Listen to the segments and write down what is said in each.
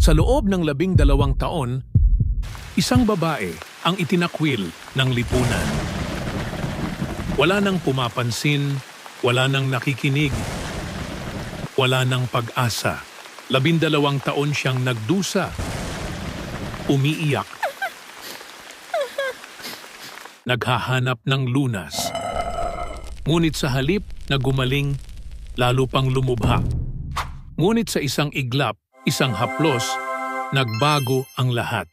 Sa loob ng labing dalawang taon, isang babae ang itinakwil ng lipunan. Wala nang pumapansin, wala nang nakikinig, wala nang pag-asa. Labindalawang taon siyang nagdusa, umiiyak, naghahanap ng lunas. Ngunit sa halip na gumaling, lalo pang lumubha. Ngunit sa isang iglap, isang haplos, nagbago ang lahat.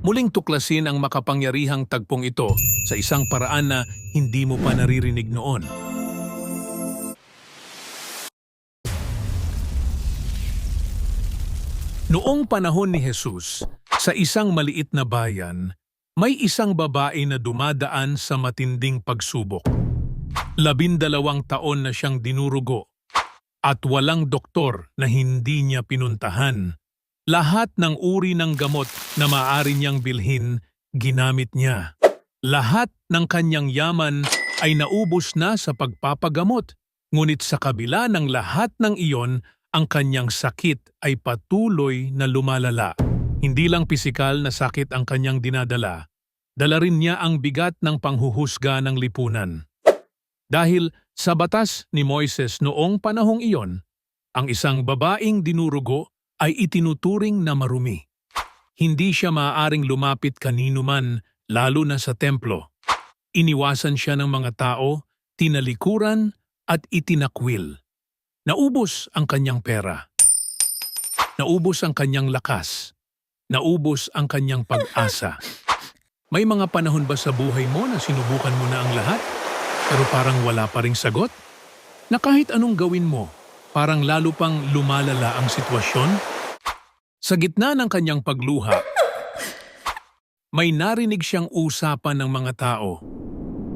Muling tuklasin ang makapangyarihang tagpong ito sa isang paraan na hindi mo pa naririnig noon. Noong panahon ni Jesus, sa isang maliit na bayan, may isang babae na dumadaan sa matinding pagsubok. Labindalawang taon na siyang dinurugo at walang doktor na hindi niya pinuntahan. Lahat ng uri ng gamot na maaari niyang bilhin, ginamit niya. Lahat ng kanyang yaman ay naubos na sa pagpapagamot. Ngunit sa kabila ng lahat ng iyon, ang kanyang sakit ay patuloy na lumalala. Hindi lang pisikal na sakit ang kanyang dinadala, dala rin niya ang bigat ng panghuhusga ng lipunan. Dahil sa batas ni Moises noong panahong iyon, ang isang babaeng dinurugo ay itinuturing na marumi. Hindi siya maaaring lumapit kanino man, lalo na sa templo. Iniwasan siya ng mga tao, tinalikuran at itinakwil. Naubos ang kanyang pera. Naubos ang kanyang lakas. Naubos ang kanyang pag-asa. May mga panahon ba sa buhay mo na sinubukan mo na ang lahat, pero parang wala pa ring sagot? Na kahit anong gawin mo, parang lalo pang lumalala ang sitwasyon? Sa gitna ng kanyang pagluha, may narinig siyang usapan ng mga tao.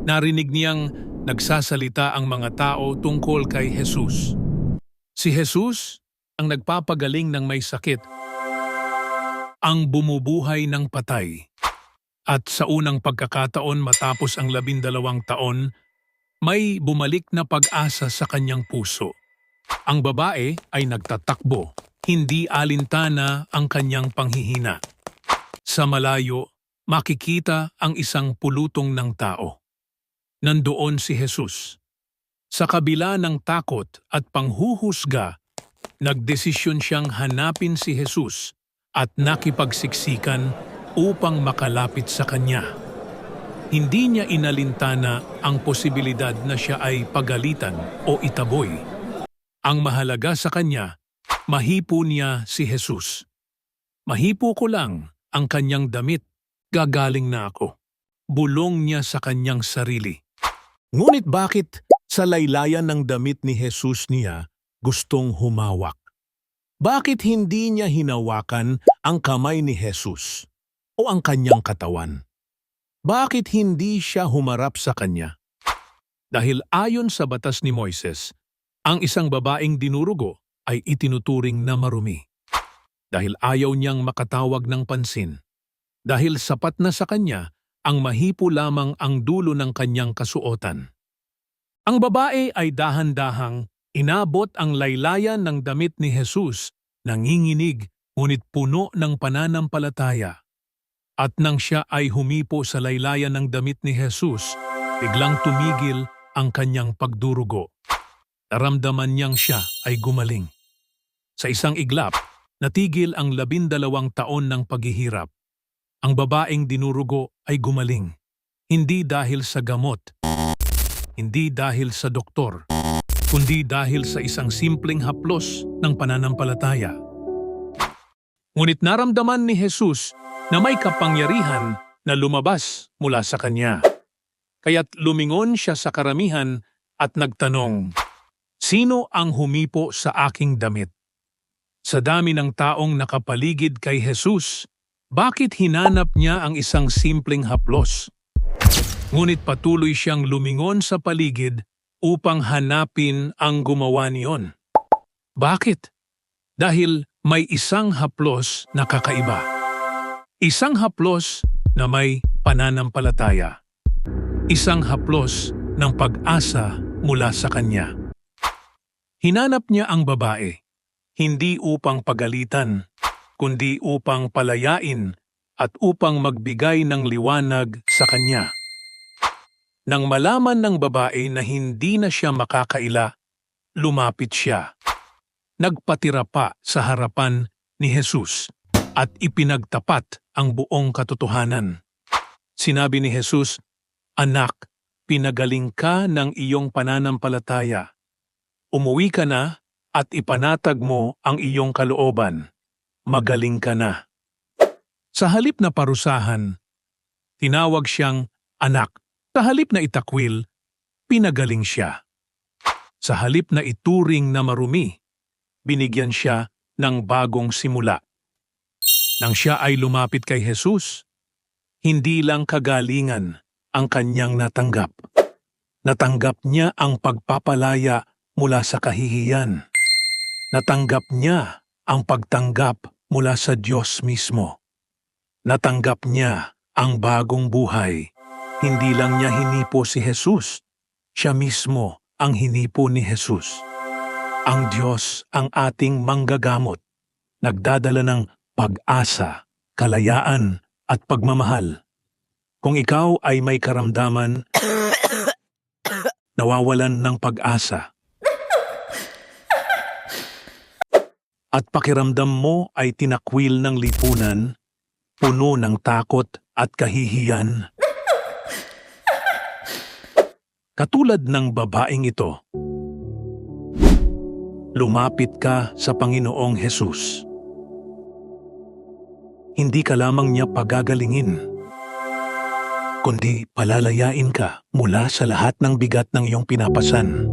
Narinig niyang nagsasalita ang mga tao tungkol kay Jesus. Si Jesus ang nagpapagaling ng may sakit, ang bumubuhay ng patay. At sa unang pagkakataon matapos ang labindalawang taon, may bumalik na pag-asa sa kanyang puso. Ang babae ay nagtatakbo, hindi alintana ang kanyang panghihina. Sa malayo, makikita ang isang pulutong ng tao. Nandoon si Jesus. Sa kabila ng takot at panghuhusga, nagdesisyon siyang hanapin si Jesus at nakipagsiksikan upang makalapit sa kanya. Hindi niya inalintana ang posibilidad na siya ay pagalitan o itaboy. Ang mahalaga sa kanya, mahipo niya si Jesus. Mahipo ko lang ang kanyang damit, gagaling na ako. Bulong niya sa kanyang sarili. Ngunit bakit sa laylayan ng damit ni Jesus niya gustong humawak? Bakit hindi niya hinawakan ang kamay ni Jesus o ang kanyang katawan? Bakit hindi siya humarap sa kanya? Dahil ayon sa batas ni Moises, ang isang babaeng dinurugo ay itinuturing na marumi. Dahil ayaw niyang makatawag ng pansin. Dahil sapat na sa kanya ang mahipo lamang ang dulo ng kanyang kasuotan. Ang babae ay dahan-dahang inabot ang laylayan ng damit ni Jesus, nanginginig ngunit puno ng pananampalataya. At nang siya ay humipo sa laylayan ng damit ni Jesus, biglang tumigil ang kanyang pagdurugo. Naramdaman niyang siya ay gumaling. Sa isang iglap, natigil ang labindalawang taon ng paghihirap. Ang babaeng dinurugo ay gumaling, hindi dahil sa gamot, hindi dahil sa doktor, kundi dahil sa isang simpleng haplos ng pananampalataya. Ngunit naramdaman ni Jesus na may kapangyarihan na lumabas mula sa kanya. Kaya't lumingon siya sa karamihan at nagtanong, Sino ang humipo sa aking damit? Sa dami ng taong nakapaligid kay Jesus, bakit hinanap niya ang isang simpleng haplos? Ngunit patuloy siyang lumingon sa paligid upang hanapin ang gumawa niyon. Bakit? Dahil may isang haplos na kakaiba. Isang haplos na may pananampalataya. Isang haplos ng pag-asa mula sa kanya. Hinanap niya ang babae. hindi upang pagalitan, kundi upang palayain at upang magbigay ng liwanag sa kanya. Nang malaman ng babae na hindi na siya makakaila, lumapit siya. Nagpatira pa sa harapan ni Jesus at ipinagtapat ang buong katotohanan. Sinabi ni Jesus, Anak, pinagaling ka ng iyong pananampalataya. Umuwi ka na at ipanatag mo ang iyong kalooban. Magaling ka na. Sa halip na parusahan, tinawag siyang anak. Sa halip na itakwil, pinagaling siya. Sa halip na ituring na marumi, binigyan siya ng bagong simula. Nang siya ay lumapit kay Jesus, hindi lang kagalingan ang kanyang natanggap. Natanggap niya ang pagpapalaya mula sa kahihiyan. Natanggap niya ang pagtanggap mula sa Diyos mismo. Natanggap niya ang bagong buhay. Hindi lang niya hinipo si Jesus, siya mismo ang hinipo ni Jesus. Ang Diyos ang ating manggagamot, nagdadala ng pag-asa, kalayaan at pagmamahal. Kung ikaw ay may karamdaman, nawawalan ng pag-asa, at pakiramdam mo ay tinakwil ng lipunan, puno ng takot at kahihiyan. Katulad ng babaeng ito, lumapit ka sa Panginoong Hesus. Hindi ka lamang niya pagagalingin, kundi palalayain ka mula sa lahat ng bigat ng iyong pinapasan.